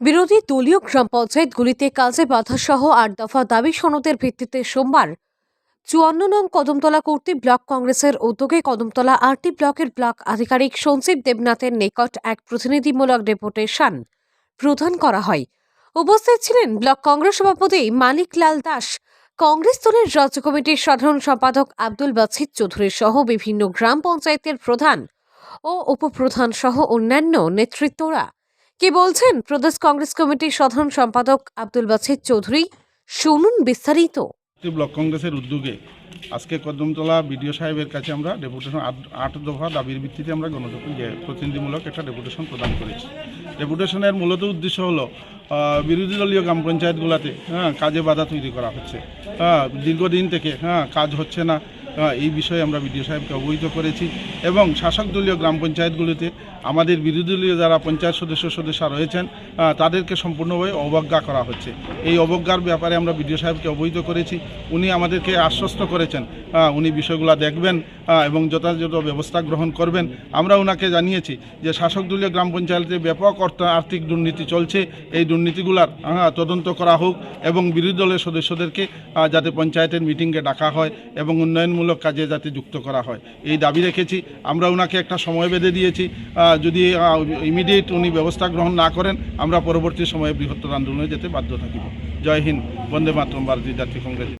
বিরোধী দলীয় গ্রাম পঞ্চায়েতগুলিতে কাজে বাধা সহ আট দফা দাবি সনদের ভিত্তিতে সোমবার চুয়ান্ন নং কদমতলা কর্তৃ ব্লক কংগ্রেসের উদ্যোগে কদমতলা আরটি ব্লকের ব্লক আধিকারিক সঞ্জীব দেবনাথের নিকট এক প্রতিনিধিমূলক ডেপুটেশন প্রদান করা হয়। উপস্থিত ছিলেন ব্লক কংগ্রেস সভাপতি মানিক লাল দাস, কংগ্রেস দলের রাজ্য কমিটির সাধারণ সম্পাদক আব্দুল বাছিদ চৌধুরী সহ বিভিন্ন গ্রাম পঞ্চায়েতের প্রধান ও উপপ্রধান সহ অন্যান্য নেতৃত্বরা। কি বলছেন? প্রদেশ কংগ্রেস কমিটির সাধারণ সম্পাদক আব্দুল বাছিদ চৌধুরী। শুনুন বিস্তারিত। ব্লক কংগ্রেসের উদ্যোগে আজকে কদমতলা বিডিও সাহেবের কাছে আমরা ডেপুটেশন আট- দফা দাবির ভিত্তিতে আমরা গণতন্ত্র প্রতিনিধিমূলক একটা ডেপুটেশন প্রদান করেছি। ডেপুটেশনের মূলত উদ্দেশ্য হলো বিরোধী দলীয় গ্রাম পঞ্চায়েতগুলোতে হ্যাঁ কাজে বাধা তৈরি করা হচ্ছে। হ্যাঁ দীর্ঘদিন থেকে হ্যাঁ কাজ হচ্ছে না। এই বিষয়ে আমরা বিডিও সাহেবকে অবহিত করেছি এবং শাসক দলীয় গ্রাম পঞ্চায়েতগুলিতে আমাদের বিরোধী দলীয় যারা পঞ্চায়েত সদস্য সদস্য রয়েছেন তাদেরকে সম্পূর্ণভাবে অবজ্ঞা করা হচ্ছে। এই অবজ্ঞার ব্যাপারে আমরা বিডিও সাহেবকে অবহিত করেছি। উনি আমাদেরকে আশ্বস্ত করেছেন। উনি বিষয়গুলো দেখবেন এবং যথাযথ ব্যবস্থা গ্রহণ করবেন। আমরা ওনাকে জানিয়েছি যে শাসক দলীয় গ্রাম পঞ্চায়েতে ব্যাপক অর্থ আর্থিক দুর্নীতি চলছে। এই দুর্নীতিগুলার তদন্ত করা হোক এবং বিরোধী দলের সদস্যদেরকে যাতে পঞ্চায়েতের মিটিংয়ে ডাকা হয় এবং উন্নয়নমূলক কাজে যাতে যুক্ত করা হয়। এই দাবি রেখেছি। আমরা ওনাকে একটা সময় বেঁধে দিয়েছি। যদি ইমিডিয়েট উনি ব্যবস্থা গ্রহণ না করেন, আমরা পরবর্তী সময়ে বৃহত্তর আন্দোলনে যেতে বাধ্য থাকিব। জয় হিন্দ। বন্দে মাতরম, ভারতীয় জাতীয় কংগ্রেস।